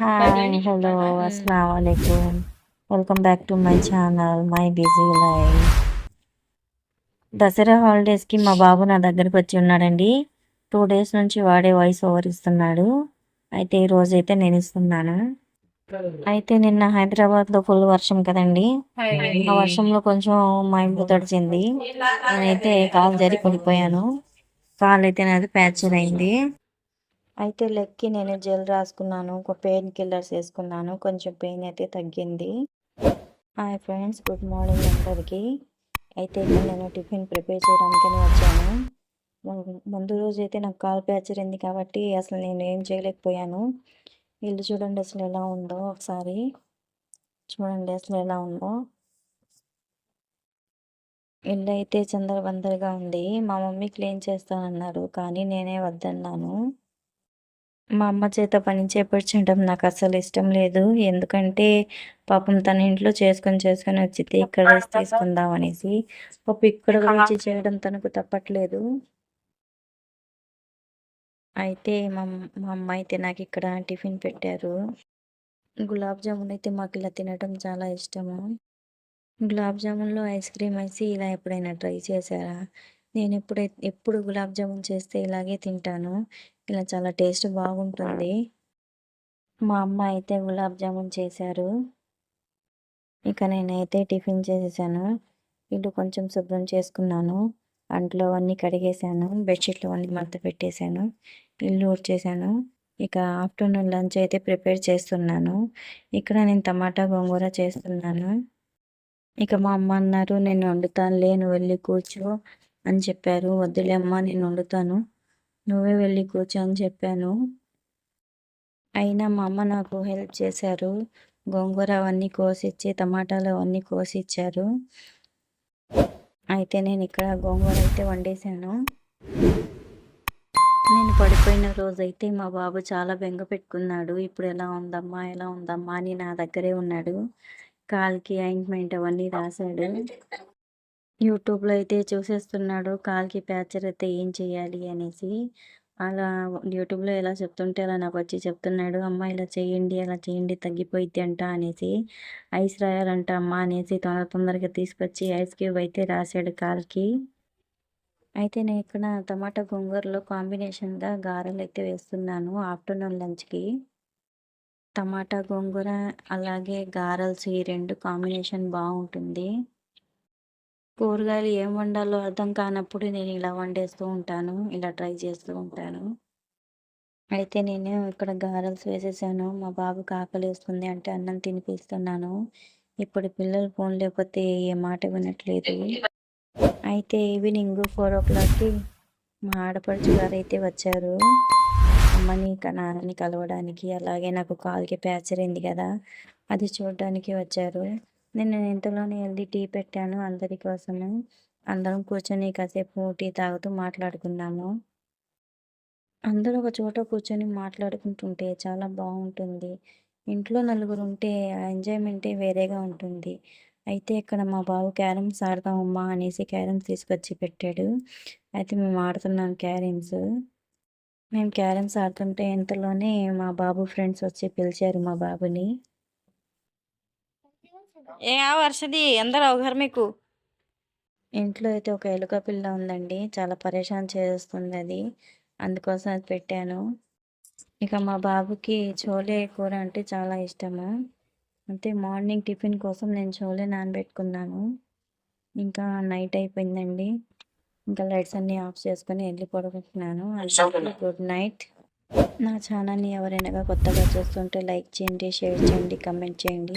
Hi hello అస్సలం వాలేకుమ్ welcome back to my channel my busy life Dasara హాలిడేస్కి మా బాబు నా దగ్గరికి వచ్చి ఉన్నాడండి. టూ డేస్ నుంచి వాడే వాయిస్ ఓవర్ ఇస్తున్నాడు. అయితే ఈరోజు అయితే నేను ఇస్తున్నాను. అయితే నిన్న హైదరాబాద్లో ఫుల్ వర్షం కదండి. ఆ వర్షంలో కొంచెం మా ఇంట్లో తడిచింది. నేనైతే కాలు జరి పడిపోయాను. కాలు అయితే నాది ఫ్రాక్చర్ అయింది. అయితే లెక్కి నేను జెల్ రాసుకున్నాను ఒక పెయిన్ కిల్లర్స్ వేసుకున్నాను కొంచెం పెయిన్ అయితే తగ్గింది. హాయ్ ఫ్రెండ్స్ గుడ్ మార్నింగ్ అందరికీ. అయితే నేను టిఫిన్ ప్రిపేర్ చేయడానికని వచ్చాను. ముందు రోజు అయితే నాకు కాల్ ప్యాచర్ అయింది కాబట్టి అసలు నేను ఏం చేయలేకపోయాను. ఇల్లు చూడండి అసలు ఎలా ఉందో ఒకసారి. చూడండి అసలు ఎలా ఉందో. ఇల్లు అయితే చందరబందరగా ఉంది. మా మమ్మీ క్లీన్ చేస్తానన్నారు కానీ నేనే వద్దన్నాను. మా అమ్మ చేత పని చేపించడం నాకు అసలు ఇష్టం లేదు. ఎందుకంటే పాపం తన ఇంట్లో చేసుకొని చేసుకొని వచ్చితే ఇక్కడ తీసుకుందాం అనేసి పాప ఇక్కడ గురించి చేయడం తనకు తప్పట్లేదు. అయితే మా అమ్మ- మా అమ్మ అయితే నాకు ఇక్కడ టిఫిన్ పెట్టారు. గులాబ్ జామున్ అయితే మాకు ఇలా తినడం చాలా ఇష్టము. గులాబ్ జామున్లో ఐస్ క్రీమ్ వేసి ఇలా ఎప్పుడైనా ట్రై చేశారా? నేను ఎప్పుడైతే ఎప్పుడు గులాబ్ జామున్ చేస్తే ఇలాగే తింటాను. ఇలా చాలా టేస్ట్ బాగుంటుంది. మా అమ్మ అయితే గులాబ్ జామున్ చేశారు. ఇక నేనైతే టిఫిన్ చేసేసాను. ఇల్లు కొంచెం శుభ్రం చేసుకున్నాను. అంట్లో అన్నీ కడిగేశాను. బెడ్షీట్లు అన్నీ మడత పెట్టేశాను. ఇల్లు ఊడ్చేసాను ఇక ఆఫ్టర్నూన్ లంచ్ అయితే ప్రిపేర్ చేస్తున్నాను. ఇక్కడ నేను టమాటా గోంగూర చేస్తున్నాను. ఇక మా అమ్మ అన్నారు నేను వండుతానులే నువ్వు వెళ్ళి కూర్చో అని చెప్పారు. వద్దులే అమ్మ నేను వండుతాను. నువ్వే వెళ్ళి కూర్చో అని చెప్పాను. అయినా మా అమ్మ నాకు హెల్ప్ చేశారు. గోంగూర అవన్నీ కోసిచ్చి టమాటాలు అవన్నీ కోసి ఇచ్చారు అయితే నేను ఇక్కడ గోంగూర అయితే వండేసాను నేను పడిపోయిన రోజైతే మా బాబు చాలా బెంగ పెట్టుకున్నాడు. ఇప్పుడు ఎలా ఉందమ్మా ఎలా ఉందమ్మా అని నా దగ్గరే ఉన్నాడు. కాల్కి ఆయింట్మెంట్ అవన్నీ రాశాడు. యూట్యూబ్లో అయితే చూసేస్తున్నాడు కాల్కి ప్యాచర్ అయితే ఏం చేయాలి అనేసి. అలా యూట్యూబ్లో ఎలా చెప్తుంటే అలా నాకు వచ్చి చెప్తున్నాడు అమ్మ ఇలా చేయండి అలా చేయండి తగ్గిపోయిద్ది అంట అనేసి. ఐస్ రాయాలంట అమ్మ అనేసి తొందర తొందరగా తీసుకొచ్చి ఐస్ క్యూబ్ అయితే రాశాడు కాల్కి. అయితే నేను ఇక్కడ టమాటా గోంగూరలో కాంబినేషన్గా గారెలు అయితే వేస్తున్నాను ఆఫ్టర్నూన్ లంచ్కి. టమాటా గోంగూర అలాగే గారెల్స్ ఈ రెండు కాంబినేషన్ బాగుంటుంది. కూరగాయలు ఏం వండాలో అర్థం కానప్పుడు నేను ఇలా వండేస్తూ ఉంటాను ఇలా ట్రై చేస్తూ ఉంటాను. అయితే నేను ఇక్కడ గారెల్స్ వేసేసాను. మా బాబుకి ఆకలి వేస్తుంది అంటే అన్నం తినిపిస్తున్నాను. ఇప్పుడు పిల్లలు ఫోన్ లేకపోతే ఏ మాట వినట్లేదు. అయితే ఈవినింగ్ ఫోర్ ఓ క్లాక్కి మా ఆడపడుచు గారు అయితే వచ్చారు. అమ్మని నాన్నని కలవడానికి అలాగే నాకు కాల్కి ప్యాచర్ అయింది కదా అది చూడడానికి వచ్చారు. నేను ఇంతలోనే వెళ్ళి టీ పెట్టాను అందరి కోసము. అందరం కూర్చొని కాసేపు టీ తాగుతూ మాట్లాడుకున్నాము. అందరూ ఒక చోట కూర్చొని మాట్లాడుకుంటుంటే చాలా బాగుంటుంది. ఇంట్లో నలుగురు ఉంటే ఆ ఎంజాయ్మెంటే వేరేగా ఉంటుంది. అయితే ఇక్కడ మా బాబు క్యారమ్స్ ఆడదామమ్మా అనేసి క్యారమ్స్ తీసుకొచ్చి పెట్టాడు. అయితే మేము ఆడుతున్నాం క్యారమ్స్. మేము క్యారమ్స్ ఆడుతుంటే ఇంతలోనే మా బాబు ఫ్రెండ్స్ వచ్చి పిలిచారు మా బాబుని. ఏ ఆ వర్షది అందరూ అవగారు మీకు. ఇంట్లో అయితే ఒక ఎలుక పిల్ల ఉందండి. చాలా పరేషాన్ చేస్తుంది అది. అందుకోసం అది పెట్టాను. ఇక మా బాబుకి చోలే కూర అంటే చాలా ఇష్టము. అంటే మార్నింగ్ టిఫిన్ కోసం నేను చోలే నానబెట్టుకున్నాను. ఇంకా నైట్ అయిపోయిందండి. ఇంకా లైట్స్ అన్నీ ఆఫ్ చేసుకొని వెళ్ళి పడుకుంటున్నాను. Good night. నా ఛానల్ని ఎవరైనా కొత్తగా చూస్తుంటే లైక్ చేయండి షేర్ చేయండి కమెంట్ చేయండి.